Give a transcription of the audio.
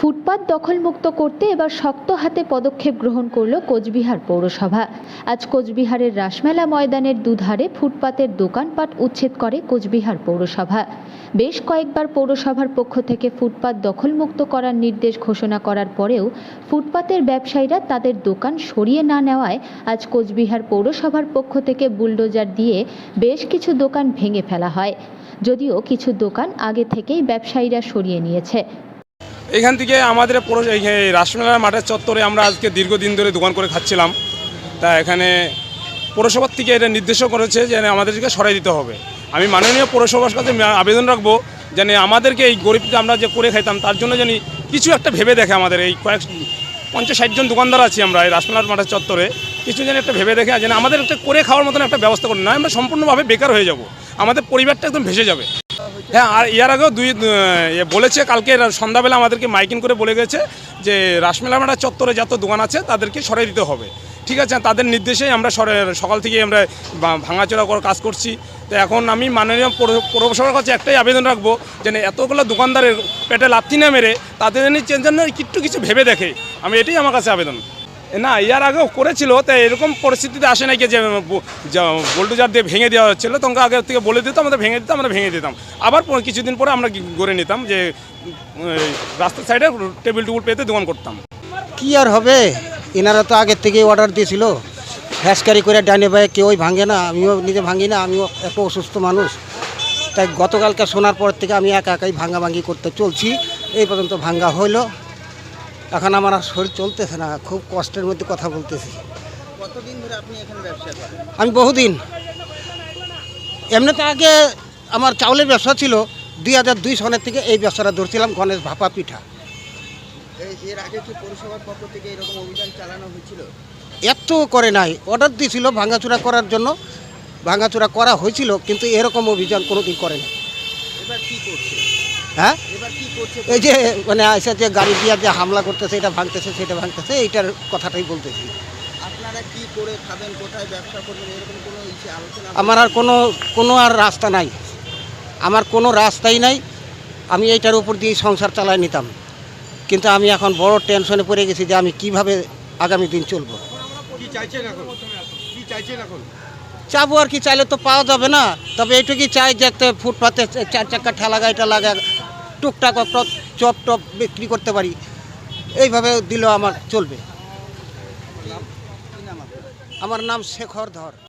ফুটপাত দখলমুক্ত করতে এবার শক্ত হাতে পদক্ষেপ গ্রহণ করল কোচবিহার পৌরসভা। আজ কোচবিহারের রাসমেলা ময়দানের দুধারে ফুটপাতের দোকানপাট উচ্ছেদ করে কোচবিহার পৌরসভা। বেশ কয়েকবার পৌরসভার পক্ষ থেকে ফুটপাত দখলমুক্ত করার নির্দেশ ঘোষণা করার পরেও ফুটপাতের ব্যবসায়ীরা তাদের দোকান সরিয়ে না নেওয়ায় আজ কোচবিহার পৌরসভার পক্ষ থেকে বুলডোজার দিয়ে বেশ কিছু দোকান ভেঙে ফেলা হয়। যদিও কিছু দোকান আগে থেকেই ব্যবসায়ীরা সরিয়ে নিয়েছে। এখান থেকে আমাদের রাসমেলার মাঠের চত্বরে আমরা আজকে দীর্ঘদিন ধরে দোকান করে খাচ্ছিলাম। তা এখানে পৌরসভার থেকে এটা নির্দেশও করেছে যে আমাদেরকে সরাই দিতে হবে। আমি মাননীয় পৌরসভার কাছে আবেদন রাখব যেন আমাদেরকে এই গরিবকে আমরা যে করে খাইতাম, তার জন্য জানি কিছু একটা ভেবে দেখে আমাদের এই কয়েক পঞ্চাশ ষাট জন দোকানদার আছি আমরা এই রাসমেলার মাঠের চত্বরে। কিছু যেন একটা ভেবে দেখে, যেন আমাদের একটা করে খাওয়ার মতন একটা ব্যবস্থা করে, না আমরা সম্পূর্ণভাবে বেকার হয়ে যাব। আমাদের পরিবারটা একদম ভেসে যাবে। হ্যাঁ আর ইয়ার আগেও দুই বলেছে, কালকে সন্ধ্যাবেলা আমাদেরকে মাইকিং করে বলে গেছে যে, রাসমেলা মেলা চত্বরে যত দোকান আছে, তাদেরকে সরাই দিতে হবে। ঠিক আছে, তাদের নির্দেশেই আমরা সরে, সকাল থেকে আমরা ভাঙাচোরা করার কাজ করছি। তো এখন আমি মাননীয় পৌরসভার কাছে একটাই আবেদন রাখব, যেন এতগুলো দোকানদারের পেটে লাথি না মেরে, তাদের জন্য একটু কিছু ভেবে দেখে। আমি এটাই আমার কাছে আবেদন। না, ইয়ার আগেও করেছিল তাই এরকম পরিস্থিতিতে আসে নাকি যে বোল্ডোজার দিয়ে ভেঙে দেওয়া হচ্ছিল তখন আগে থেকে বলে দিত আমরা ভেঙে দিতাম, আমরা ভেঙে দিতাম। আবার কিছুদিন পরে আমরা গড়ে নিতাম যে রাস্তার সাইডে টেবিল টুবুল পেতে দোকান করতাম। কি আর হবে? এনারা তো আগের থেকেই অর্ডার দিয়েছিল। হ্যাসকারি করে ডাইনে বায়ে কেউই ভাঙে না, আমিও নিজে ভাঙি না, আমিও এত অসুস্থ মানুষ। তাই গতকালকে শোনার পর থেকে আমি একা একাই ভাঙ্গি করতে চলছি। এই পর্যন্ত ভাঙ্গা হইল এখন আমার আর শরীর চলতেছে না খুব কষ্টের মধ্যে কথা বলতেছি। কতদিন ধরে আপনি এখানে ব্যবসা করেন? আমি বহুদিন। এমনিতে আগে আমার চাউলের ব্যবসা ছিল দুই হাজার দুই সনের থেকে এই ব্যবসাটা ধরছিলাম গণেশ ভাপা পিঠা। এর আগে কি পৌরসভার পক্ষ থেকে এরকম অভিযান চালানো হয়েছিল? এত করে নাই। অর্ডার দিয়েছিল ভাঙাচুরা করার জন্য ভাঙাচুরা করা হয়েছিল কিন্তু এরকম অভিযান কোনোদিন করে না এবার কি করছে হ্যাঁ? এই যে মানে আইসা যে গাড়ি দিয়ে যে হামলা করতেছে এটা ভাঙতেছে সেটা ভাঙতেছে এইটার কথাটাই বলতেছি। আমার আর কোনো কোনো আর রাস্তা নাই। আমার কোনো রাস্তাই নাই। আমি এইটার উপর দিয়ে সংসার চালায় নিতাম। কিন্তু আমি এখন বড় টেনশনে পড়ে গেছি যে আমি কীভাবে আগামী দিন চলবো। চাবো আর কি চাইলে তো পাওয়া যাবে না। তবে এইটুকুই চাই যে একটা ফুটপাতে চার চাকা ঠেলা গাড়িটা লাগা টুকটাক চপ টপ বিক্রি করতে পারি। এইভাবে দিল আমার চলবে। আমার নাম শেখর ধর।